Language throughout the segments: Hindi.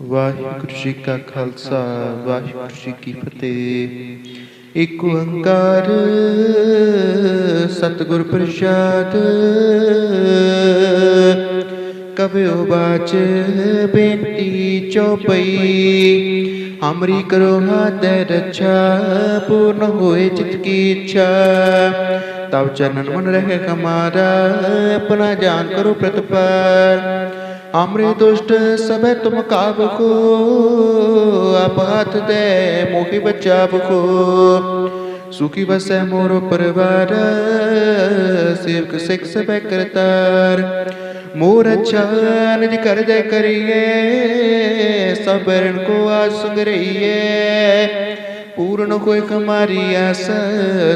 ਵਾਹਿਗੁਰੂ ਜੀ ਕਾ ਖਾਲਸਾ ਵਾਹਿਗੁਰੂ ਜੀ ਕੀ ਫਤਿਹ ਇੱਕ ਓੰਕਾਰ ਸਤਿਗੁਰ ਪ੍ਰਸਾਦ ਕਬਿਓ ਬਾਚ ਬੇਨਤੀ ਚਉਪਈ ਹਮਰੀ ਕਰੋ ਹਾਥ ਰੱਛਾ ਪੂਰਨ ਹੋਏ ਚਿਤ ਕੀ ਇੱਛਾ ਤਬ ਚਰਨਨ ਮਨ ਰਹੇ ਹਮਾਰਾ ਆਪਣਾ ਜਾਨ ਕਰੋ ਪ੍ਰਤਪਾਰ हमरे दुष्ट सब तुम काब को आप हाथ दे मोहि बचाव को सुखी बसै मोर परिवार, सेवक सिख सब करतार। मोर अच्छा कर दे करिए, सबको आज रहिए पूर्ण कोई कमारी आस,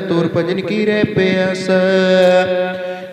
तोर भजन की रे प्यास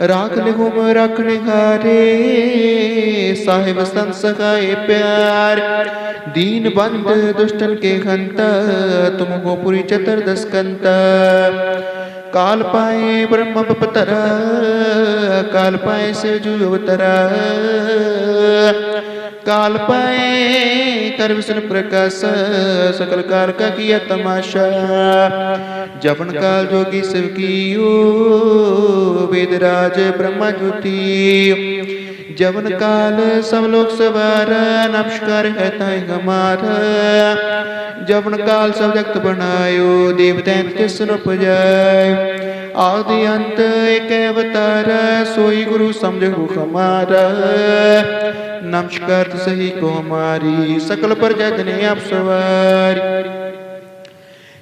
लिहुम रखने हारे साहिब संत सखाए प्यार। दीन बंद, दुष्टन के हंता तुम पुरी चतुर्दश कंता। काल पाए ब्रह्म पतरा काल पाए से जु अवतरा काल पाए कर विष्णु प्रकाश सकल कार का किया तमाशा जपन काल जोगी शिव की वेदराज ब्रह्मा ज्योति जवन काल सब लोग सवार नमस्कार है ताई हमारा जवन काल सब जगत बनायो देवता किसन उपजाय आदि अंत एक अवतार सोई गुरु समझो हमारा नमस्कार सही कुमारी सकल पर जगने आप सवार।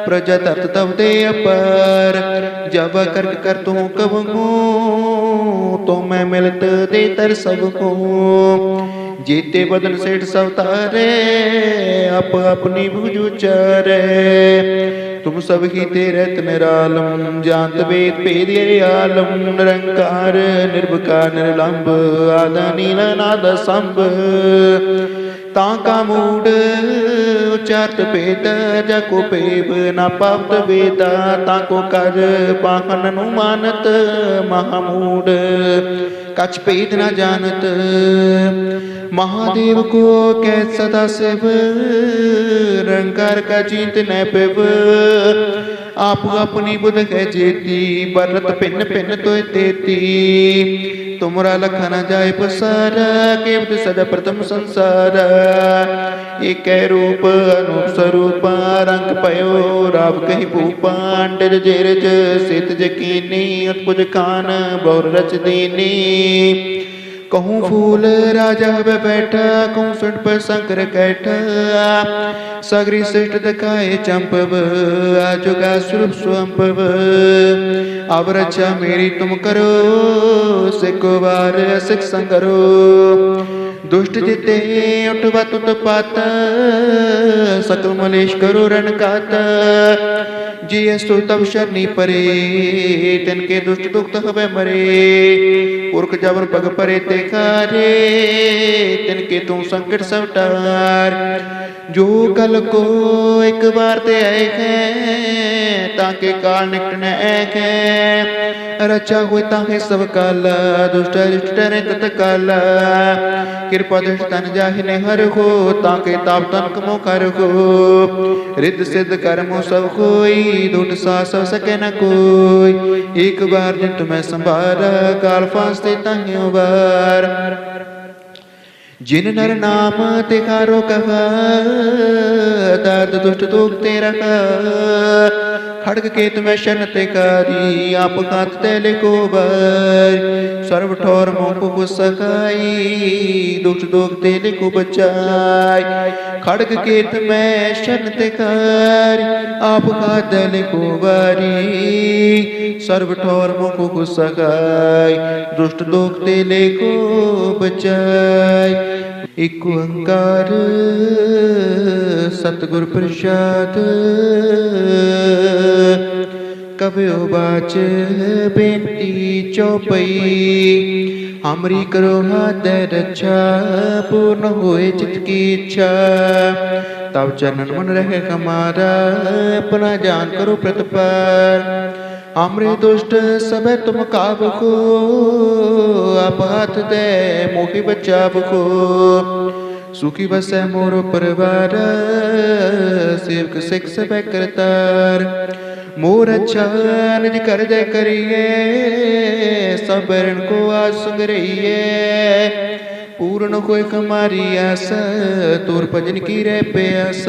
प्रजा तत तब दे अपर जब करक कर तू कबू तो मैं मिलत दे तर सबको जीते बदन सेठ सवतारे अप अपनी बुझ चारे तुम सब ही तेरे निरालम जानत वेद पेद आलम निरंकार निर्भकार निर्लंब आदा नीला नाद संभ ताका मूड उच्चारत पेद जको पेब ना पावत वेदा ताको कर पाहन नु मानत, महामूड, कछ पेद न जानत। महादेव को कै सदा शिव रंकार का चिंत न पिब आप अपनी बुध है जेती बरत पिन पिन तो तेती। तुमरा लखन जाय पसार केवट सदा प्रथम संसार। एक रूप, अनूप स्वरूप, रंग पयो, राव कही भूपांड जेरज सित जकीनी, उत्पुज खान बहुर रच दीनी। कहूँ फूल राजा वे बैठा, कहूँ सुट पर शंकर कैठा। सगरी श्रेष्ठ दिखाए चंपव आजुगा स्वरूप स्वंपव अब रक्षा मेरी तुम करो सिको बार सिख संगरो। दुष्ट जिते उठवा तुत पात सकल मलेश करो रण कात जी सो तब शनि परे, तिनके दुष्ट दुख हवे मरे। पुरख जबर पग परे ते खारे, तिनके तू संकट सब टार जो कल को एक बार ते आए हैं, ताके काल निकट न ऐक है। रचा हुए ताके सब काल, दुष्ट रिष्ट ने तत काल कृपा दुष्ट तन जाहिने हर हो, ताके ताप तन कमो कर हो। रिद्ध सिद्ध कर्मो सब कोई दुट सा सब सके न कोई। एक बार जिन तुम्हें संभारा काल फांसते ताहियों बार। जिन नर नाम तिकारो कहा। दर्द दुष्ट दुख तेरा खड़ग के तुम्हें शन ते कारी आप कात तेले को बर। सर्व ठोर मोह को सकाई दुष्ट दोग तेले को बचाई ਖੜਗ ਕੇਤ ਮੈਂ ਸ਼ਰਨ ਕਰ, ਆਪ ਕਾਦਲ ਕੋ ਵਾਰੀ ਸਰਬ ਠੋਰ ਮੁਖ ਕੋ ਸਗਾਈ ਦੁਸ਼ਟ ਲੋਕ ਤੇ ਲੈ ਕੋ ਬਚਾਈ ਇਕ ਓੰਕਾਰ ਸਤਗੁਰ ਪ੍ਰਸਾਦ कवियो बाच बेटी चौपई? हमरी करो हाथ रक्षा पूर्ण પૂર્ણ चित की इच्छा। तब चरण मन रहे हमारा, अपना जान करो प्रतपर हमरे दुष्ट सब तुम काब को आपात दे, मोहि बचाव को सुखी बस मोरो परिवार, सेवक सिख सब करतार मोर अच्छा निज कर दे करिए सबको आज संग रहिए पूर्ण कोई कमारी आस, तोर भजन की रे प्यास।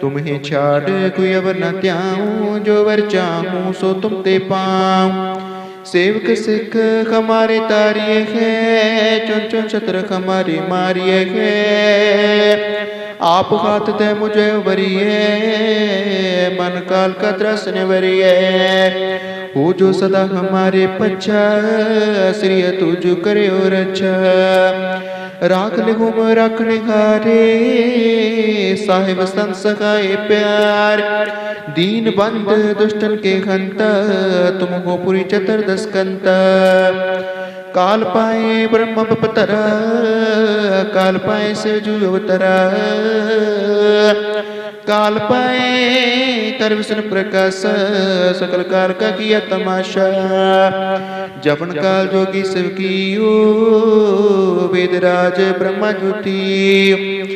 तुम्हें छाड़ कोई अब न त्याऊं, जो वर चाहूँ, सो तुम ते पाऊँ। सेवक सिख हमारे तारिये है, चुन चुन छत्र हमारी मारिये है। आप हाथ दे मुझे वरिए, मन काल का दृश्य वरिए। हो जो सदा हमारे पच्छा श्री तुझ करे और अच्छा राख ले गुम रखने हारे, साहिब संत सखाए प्यार। दीन बंद, दुष्टन के हंत तुम हो पुरी चतुर्दश कंत। काल पाए ब्रह्म पतरा काल पाए से जुवतरा काल पाए कर विष्णु प्रकाश, सकल काल का किया तमाशा। जपन काल जोगी शिव की वेदराज ब्रह्मा ज्योति।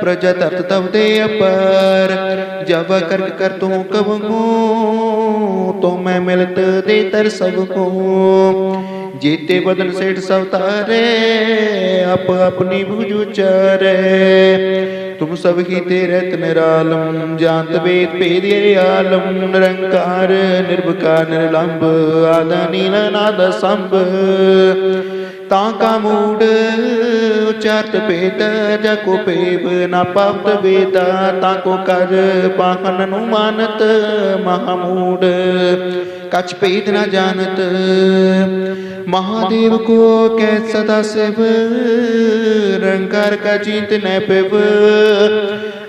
प्रजा तत तब दे अपर। जब करक कर तू कब तो मैं मिलत दे तर सबको जीते बदन सेठ सवतारे अप अपनी बुझ उचारे तुम सब ही तेरे निरालम जानत वेद भेद आलम। निरंकार, निर्भकार, निर्लंब आदा नील, नाद संभ ताका मूड उच्चारत भेद, जको पेब न पावत वेदा, ताको कर पाहन नु मानत, महामूड। कछ भेद न जानत, महादेव को कै सदा शिव रंकार का जीत न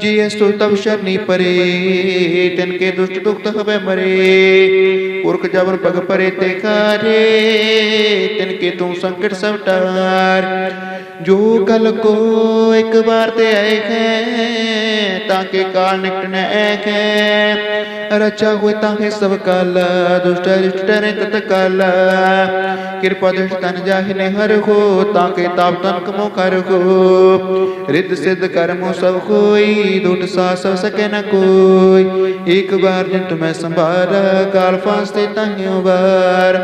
जी सुतम शरणी परे तिनके दुष्ट दुख हवे मरे। पुरख जबर पग परे ते कारे, तिनके तू संकट सब टार ਜੋ ਕਲ ਕੋ ਇੱਕ ਵਾਰ ਤੇ ਆਏ ਹੈ ਤਾਂ ਕੇ ਕਾਲ ਨਿਕਟ ਨ ਹੈ ਰਚਾ ਹੋਏ ਤਾਂ ਹੈ ਸਭ ਕਾਲ ਦੁਸ਼ਟ ਰਿਸ਼ਟ ਟਰੇ ਤਤ ਕਾਲ ਕਿਰਪਾ ਦ੍ਰਿਸ਼ ਤਨ ਜਾਹਿ ਨੇ ਹਰ ਹੋ ਤਾਂ ਕੇ ਤਾਪ ਤਨ ਕਮੋ ਕਰ ਹੋ ਰਿੱਧ ਸਿੱਧ ਕਰਮੋ ਸਭ ਹੋਈ ਦੁਟ ਸਾ ਸਭ ਸਕੈ ਨ ਕੋਈ ਇੱਕ ਵਾਰ ਜਿਨ ਤੁਮੈ ਸੰਭਾਰ ਕਾਲ ਫਾਸਤੇ ਤਾਹਿਓ ਵਾਰ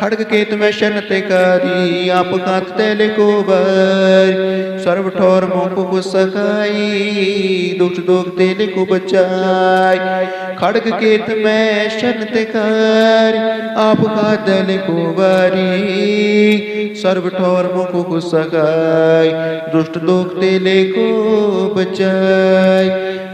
खड़ग केत में शरण करी, आप कांतते लेको बर सर्व ठोर मोको सकाई दुख दुख तेले को बचाई खड़ग केत में शरण कारी, आप कांतते लेको बारी सर्व ठोर मोको सकाई दुष्ट दुख तेले को बचाई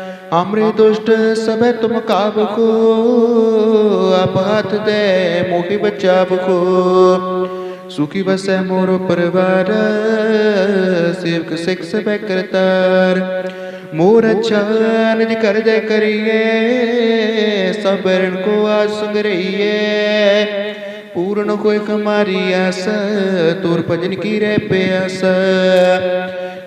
अमृत दुष्ट सब तुम काब को अपहत दे मोहि बचाब को सुखी बस है मोर परिवार, सेवक सिख सब करतार। मोर अच्छा निज कर दे करिए, सब ऋण को आज सुंग रहिए। पूर्ण कोई कमारी आस तुर भजन की रे प्यास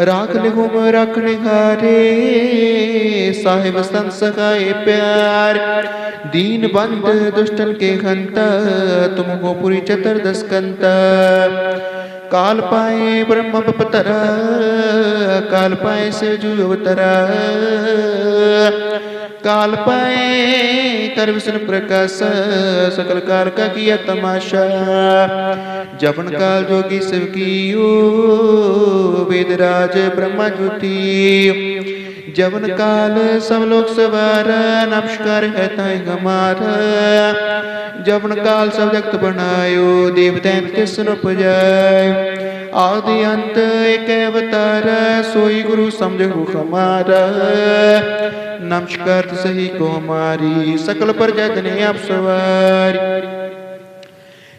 राख लिहुम रख निखारे साहिब संत प्यार। दीन बंद, दुष्टन के खंता तुमको पूरी चतर दस कंता काल पाए ब्रह्म पतरा काल पाए से जू काल पाए कर विष्णु प्रकाश सकल कार का किया तमाशा। जपन काल जोगी शिव कियो वेदराज ब्रह्मा ज्योति। जवन काल सब लोग सवार नमस्कार है ताई हमारा जवन काल सब जगत बनायो देव दैत के सुन उपजाय आदि अंत एक अवतार सोई गुरु समझो हमारा नमस्कार सही को हमारी सकल पर जतने आप सवारी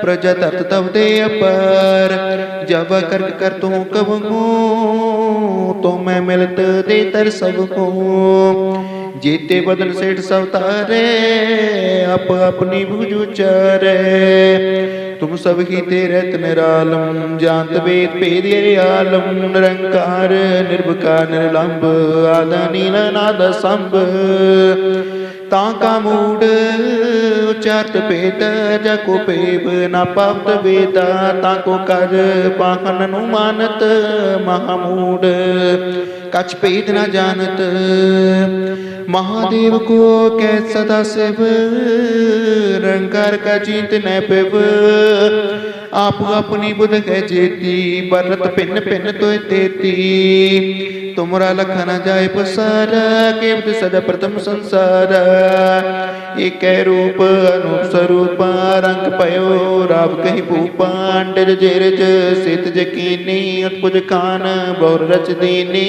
प्रजा तत तब दे अपर जब करक कर तू कब तो मैं मिलत दे तर सबको जीते बदन सेठ सब तारे अप अपनी भुज उचारे तुम सब ही तेरे निरालम जानत वेद भेद ये आलम निरंकार निर्भकार निर्लंब आदा नील नाद संभ ਤਾਂ ਕਾ ਮੂੜ ਉਚਾਰਤ ਭੇਦ ਜਾ ਕੋ ਪੇਬ ਨਾ ਪਵਤ ਵੇਦਾ, ਤਾਂ ਕੋ ਕਰ ਪਾਹਨ ਨੂੰ ਮਾਨਤ ਮਹਾਮੂੜ। ਕਛ ਭੇਦ ਨਾ ਜਾਣਤ, ਮਹਾਦੇਵ ਕੋ ਕੈ ਸਦਾ ਸਿਵ ਰੰਕਾਰ ਕਾ ਚਿੰਤ ਨੈ ਪਿਵ। आप अपनी बुध है जेती बरत पिन पिन तो तेती। तुमरा लखन जाय पसार केवट सदा प्रथम संसार। एक रूप अनूप स्वरूप, रंग पयो, राव कही भूपांडर जेरज, सित जकीनी, उत्पुज खान, बौर रच दीनी।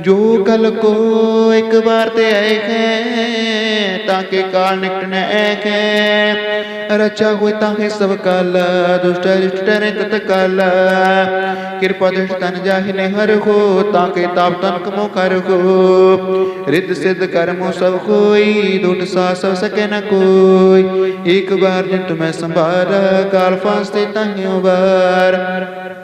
जो कल को एक बार ते आए हैं ताके काल निकट न है रचा हुए ताके सब काल दुष्ट दुष्ट डरे तत काल कृपा दृष्ट तन जाहि हर हो ताके ताप तन कमो कर हो रिद्ध सिद्ध कर्मो सब कोई दुट सा सब सके न कोई एक बार जिन तुम्हें संभार काल फांसते ताहियों बार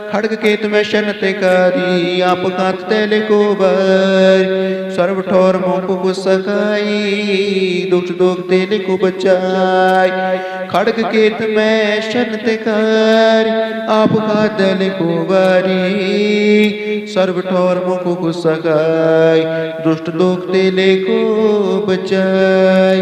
खड़ग केत में शन तिकारी आप तेले को बर सर्व ठोर मोको को सखाई दुष्ट दुख तेले को बचाई। खड़ग के में शन तिकारी आप खात तेले को बारी सर्व ठोर मोको को सखाई दुष्ट दुख तेले को बचाई।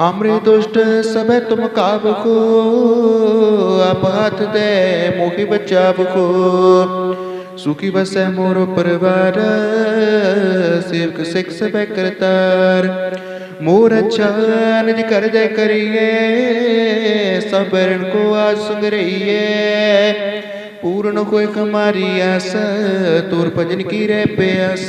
हमरे दुष्ट सब तुम काब को आप हाथ दे, मोहि बचाव को सुखी बसै मोरो परिवार, सेवक सिख सब करतार। मोर अच्छा निज कर दे करिए, सबको आज सुंग रहिए पूर्ण कोई हमारी आस, तोर भजन की रे प्यास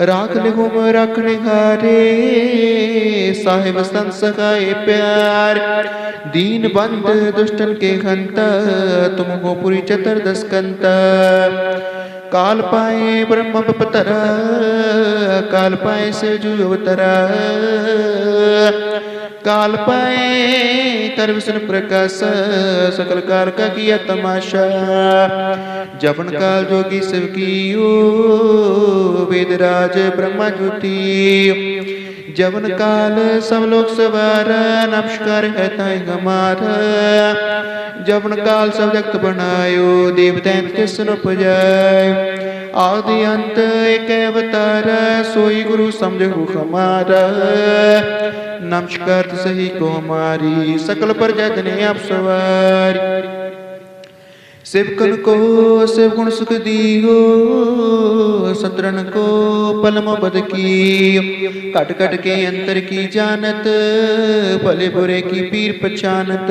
राख लिहुम रख हारे साहिब संत प्यार। दीन बंद, दुष्टन के खंत तुम हो पुरी चतुर्दश कंत। काल पाए ब्रह्म पतरा काल पाए से जू अवतरा काल पाए कर विष्णु प्रकाश सकल काल का किया तमाशा। जपन काल जोगी शिव की वेदराज ब्रह्मा ज्योति। जवन काल सब लोग सवार नमस्कार है ताई हमारा जवन काल सब जगत बनायो देव दैत्य सुन उपजाय आदि अंत एक अवतार सोई गुरु समझो हमारा नमस्कार सही को हमारी सकल प्रजा जने आप सवार सेवकन को सेव गुण सुख दियो सतरन को पलम बद की कट कट के अंतर की जानत भले बुरे की पीर पहचानत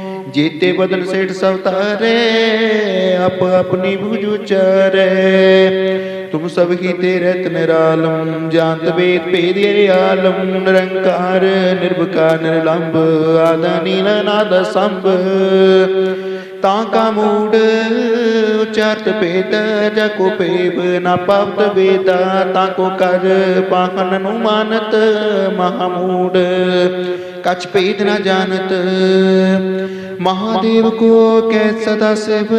मैं मिलत दे तर सबको जीते बदन सेठ सब तारे अप अपनी भुज उचारे तुम सब ही तेरे निरालम जानत वेद भेद आलम निरंकार निर्भकार निर्लंब आदा नील नाद संभ ताका मूड उच्चारत भेद जको पेब न पावत वेदा ताको कर पाहन नु मानत महामूड कछ भेद न जानत महादेव को कै सदा शिव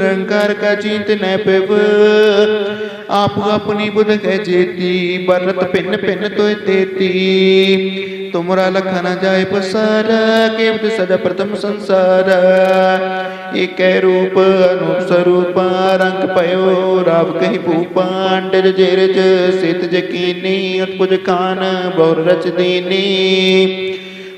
रंकार का चिंत न पिव। आप अपनी बुध है जेती, बरत पिन पिन तो तेती तुमरा लखन जाय पसार केवट सदा प्रथम संसार। एक रूप अनूप स्वरूप, रंग पयो, राव कही भूपांड जेरज। सित जकीनी उत्पुज खान बहुर रच दीनी।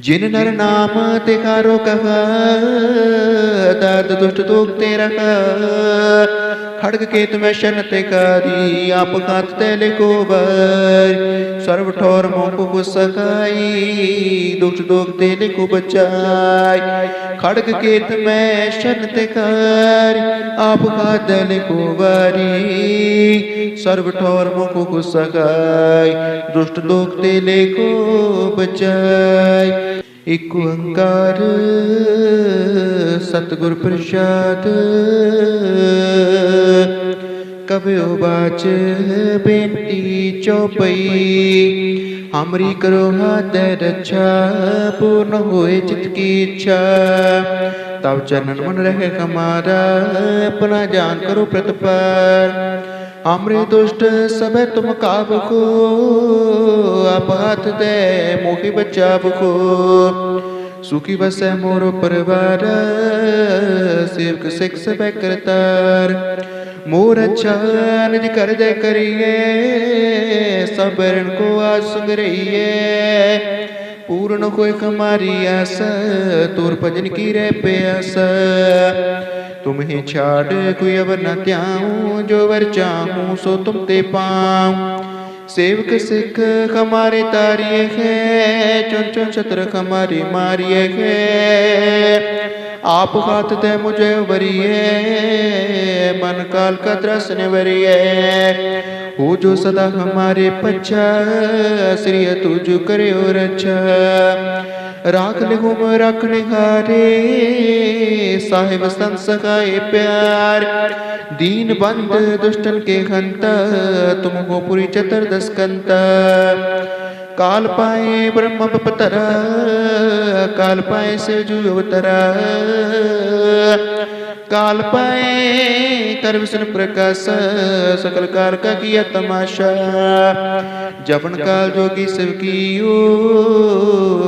जिन नर नाम तिकारो कहा दर्द दुष्ट दुखते रहा खड़ग के तुम्हें शन तिकारी आप कात तेले को बर सर्व ठोर मोह को सकाई दुष्ट दुख तेले को बचाई खड़ग केत तो में शनत कर आपका दल कुवारी। सर्व ठोर मुख कुसकाय दुष्ट दुख तेले को बचाय एक अंकार सतगुर प्रसाद। कबे बाच बेटी चौपई। हमरी करो माते रक्षा, पूर्ण होए चित की इच्छा। तब चरण मन रहे हमारा, अपना जान करो प्रतिपर हमरे दुष्ट सब तुम काब को आप हाथ दे, मोहि बचाव को सुखी बस है मोर परिवार, सेवक सिख सब करतार। मोर चान जी कर दे करिए सबरण को आज संग रहिए। पूर्ण कोई मारी आस, तुर भजन की रे प्यास। तुम्हें छाड़ कोई अब न त्याऊं, जो वर चाहूँ, सो तुम ते पाऊँ। सेवक सिख हमारे तारिये है, चुन चुन छत्र हमारी मारिये है। आप हाथ दे मुझे वरिए, मन काल का त्रसन वरिए वो जो सदा हमारे पच्छा श्री तुझ करे और अच्छा। राख हुम रखने हारे। साहिब संत सखाए प्यार। दीन बंद, दुष्टन के हंता तुम हो पुरी चतुर्दश कंता काल पाए ब्रह्म पतरा काल पाए से जू काल पाए कर विष्णु प्रकाश, सकल कार का किया तमाशा। जपन काल जोगी शिव की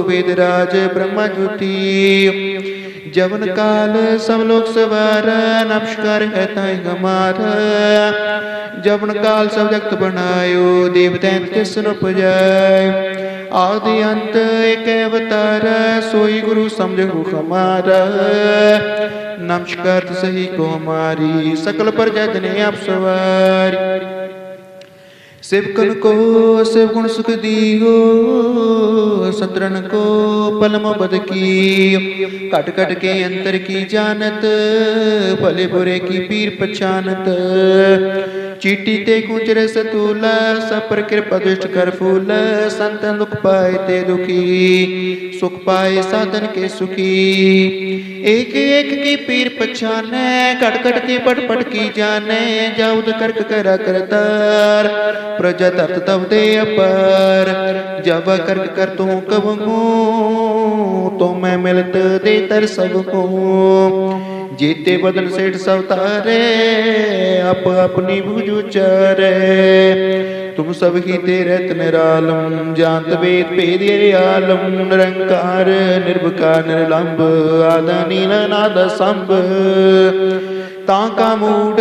वेदराज ब्रह्मा ज्योति। जवन काल सब लोग सवार नमस्कार है ताई हमारा जवन काल सब जगत बनायो देवतैन के सुन पुजाय आदि अंत एक अवतार सोई गुरु समझो हमारा नमस्कार सही को हमारी सकल प्रजा जने आप सवार सेवकन को सेव गुण सुख दियो, सत्रन को पलम बद की कट कट के अंतर की जानत, भले बुरे की पीर पछानत। चीटी ते कुंचर सतूला, सपर कृपा दुष्ट कर फूल संतन दुख पाए ते दुखी। सुख पाए साधन के सुखी। एक एक की पीर पछाने, कट कट की पट पट की जाने जाउद करक करा करतार। प्रजा तत तब दे अपर जब करक कर तू कब तो मैं मिलत दे तर सबको जीते बदन सेठ सब तारे अप अपनी भुज उचारे तुम सब ही ते रहत निरालम जानत वेद भेद ये आलम निरंकार निर्विकार निरलंब आदा नील नाद संभ ताका मूड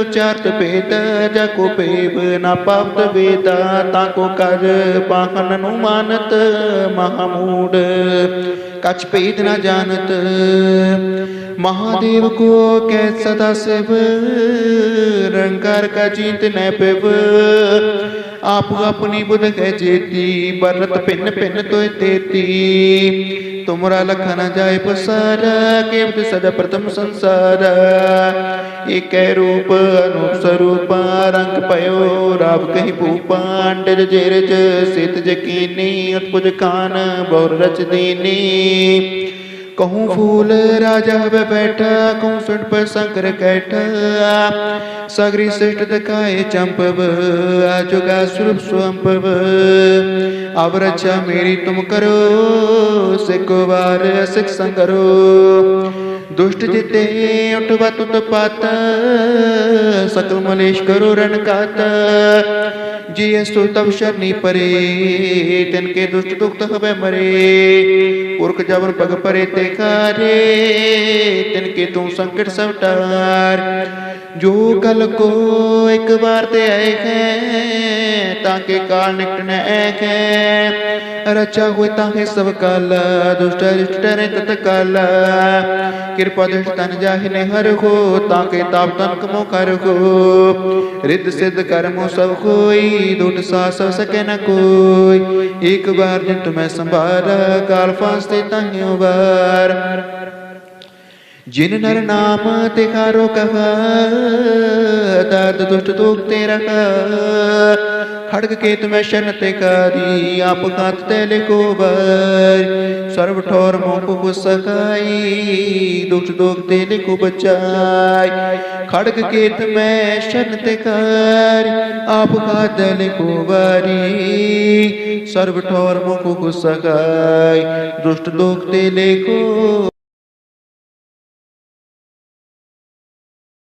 उचरत भेद जको पेब न पवत वेदा, ताको कर पाखन अनुमानत महामूड। कछ भेद न जानत, महादेव को कै सदा शिव रंकार का जीत न पेब आप अपनी बुध कै जेती बरत पिन पिन तो तेती। तुमरा लखन जाय पसार केवट सदा प्रथम संसार। एक रूप, अनूप स्वरूप, रंग पयो, राव कही भूपांड जेरज सित जकीनी, उत्पुज खान बहुर रच दीनी। कहूँ फूल राजा वे बैठा, कहूँ सुन पर शंकर कैठा। सगरी श्रेष्ठ दिखाए चंपव आजुगा स्वरूप स्वंपव अब रक्षा मेरी तुम करो सिको सिख संगरो। दुष्ट जिते उठवा तुत पाता, सकल मलेश करो रण काता जी सुतव शनि परे, तिनके दुष्ट दुख हवे मरे। पुरख जबर पग परे ते कारे तिनके तू संकट सब टार जो कल को एक बार ते आए हैं, ताके काल निकट न ऐक है। रचा हुए ताके सब काल, दुष्ट रिष्ट डरे तत काल कृपा दृष्ट तन जाहि हर हो, ताके ताप तन कमो कर हो। रिद्ध सिद्ध कर्मो सब कोई दुट सा सब सके न कोई। एक बार जिन तुम्हें संभारा काल फांसते ताहियों बार जिन नर नाम तिखारो कहा दर्द दुष्ट दुख ते रखा खड़ग केत में शन ते कारी आप खात ते लिखो बर सर्व ठोर मोह को सकाई दुष्ट दुख ते लिखो बचाई खड़ग केत में शन ते कारी आप खात ते लिखो बारी सर्व ठोर मोह को सकाई दुष्ट दुख ते लिखो